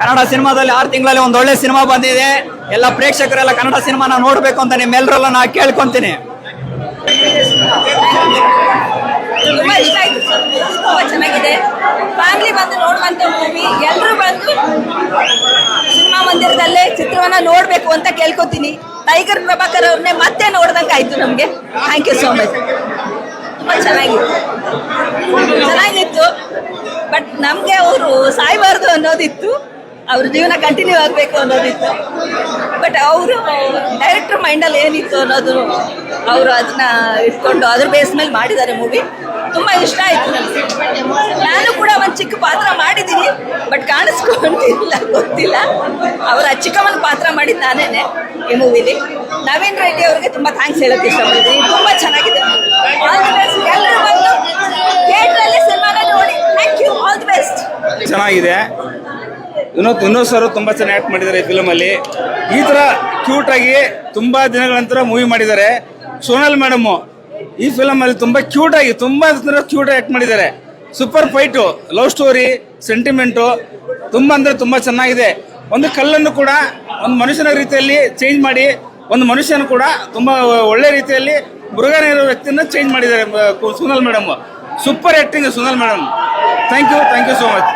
ಕನ್ನಡ ಸಿನಿಮಾದಲ್ಲಿ ಆರು ತಿಂಗಳಲ್ಲಿ ಒಂದು ಒಳ್ಳೆ ಸಿನಿಮಾ ಬಂದಿದೆ. ಎಲ್ಲ ಪ್ರೇಕ್ಷಕರೆಲ್ಲ ಕನ್ನಡ ಸಿನಿಮಾನ ನೋಡಬೇಕು ಅಂತ ನಿಮ್ಮೆಲ್ಲರಲ್ಲ ನಾ ಕೇಳ್ಕೊಂತೀನಿ. ಫ್ಯಾಮಿಲಿ ಬಂದು ನೋಡುವಂತ ಮೂವಿ ಬಂದು ಸಿನಿಮಾ ಮಂದಿರದಲ್ಲೇ ಚಿತ್ರವನ್ನ ನೋಡ್ಬೇಕು ಅಂತ ಕೇಳ್ಕೊತೀನಿ. ಟೈಗರ್ ಪ್ರಭಾಕರ್ ಅವ್ರನ್ನೇ ಮತ್ತೆ ನೋಡ್ದಂಗೆ ಆಯ್ತು ನಮ್ಗೆ. ಥ್ಯಾಂಕ್ ಯು ಸೋ ಮಚ್ ತುಂಬಾ ಚೆನ್ನಾಗಿತ್ತು. ಚೆನ್ನಾಗಿತ್ತು. ಬಟ್ ನಮ್ಗೆ ಅವರು ಸಾಯ್ಬಾರ್ದು ಅನ್ನೋದಿತ್ತು. ಅವ್ರ ಜೀವನ ಕಂಟಿನ್ಯೂ ಆಗಬೇಕು ಅನ್ನೋದಿತ್ತು. ಬಟ್ ಅವರು ಡೈರೆಕ್ಟರ್ ಮೈಂಡಲ್ಲಿ ಏನಿತ್ತು ಅನ್ನೋದು ಅವರು ಅದನ್ನ ಇಟ್ಕೊಂಡು ಅದ್ರ ಬೇಸ್ ಮೇಲೆ ಮಾಡಿದ್ದಾರೆ ಮೂವಿ ತುಂಬ ಇಷ್ಟ ಆಯಿತು ನಾನು ಕೂಡ ಒಂದು ಚಿಕ್ಕ ಪಾತ್ರ ಮಾಡಿದ್ದೀನಿ ಬಟ್ ಕಾಣಿಸ್ಕೊಂಡಿಲ್ಲ, ಗೊತ್ತಿಲ್ಲ. ಅವರ ಚಿಕ್ಕಮ್ಮನ ಪಾತ್ರ ಮಾಡಿದ್ದು ನಾನೇನೆ ಈ ಮೂವಿಲಿ ನವೀನ್ ರೆಡ್ಡಿ ಅವರಿಗೆ ತುಂಬ ಥ್ಯಾಂಕ್ಸ್ ಹೇಳೋಕೆ ಇಷ್ಟಪಡ್ತೀನಿ. ತುಂಬ ಚೆನ್ನಾಗಿದೆ ಎಲ್ಲರೂ ಬಂದು ಸಿನಿಮಾನ ನೋಡಿ. Thank you all the best ಚೆನ್ನಾಗಿದೆ. ವಿನೋದ್ ವಿನೋದ್ ಸರ್ ತುಂಬಾ ಚೆನ್ನಾಗಿ ಆಕ್ಟ್ ಮಾಡಿದ್ದಾರೆ ಈ ಫಿಲಮ್ ಅಲ್ಲಿ. ಈ ತರ ಕ್ಯೂಟ್ ಆಗಿ ತುಂಬಾ ದಿನಗಳ ನಂತರ ಮೂವಿ ಮಾಡಿದ್ದಾರೆ. ಸೋನಲ್ ಮೇಡಮ್ ಈ ಫಿಲಮ್ ಅಲ್ಲಿ ತುಂಬಾ ಕ್ಯೂಟ್ ಆಗಿ, ತುಂಬಾ ಕ್ಯೂಟ್ ಆಕ್ಟ್ ಮಾಡಿದ್ದಾರೆ. Super fight love story sentiment ತುಂಬಾ ಅಂದ್ರೆ ತುಂಬಾ ಚೆನ್ನಾಗಿದೆ. ಒಂದು ಕಲ್ಲನ್ನು ಕೂಡ ಒಂದು ಮನುಷ್ಯನ ರೀತಿಯಲ್ಲಿ ಚೇಂಜ್ ಮಾಡಿ, ಒಂದು ಮನುಷ್ಯನ ಕೂಡ ತುಂಬಾ ಒಳ್ಳೆ ರೀತಿಯಲ್ಲಿ ಮೃಗನ ಇರೋ ವ್ಯಕ್ತಿಯನ್ನು ಚೇಂಜ್ ಮಾಡಿದ್ದಾರೆ Sonal madam super acting Sonal madam thank you thank you so much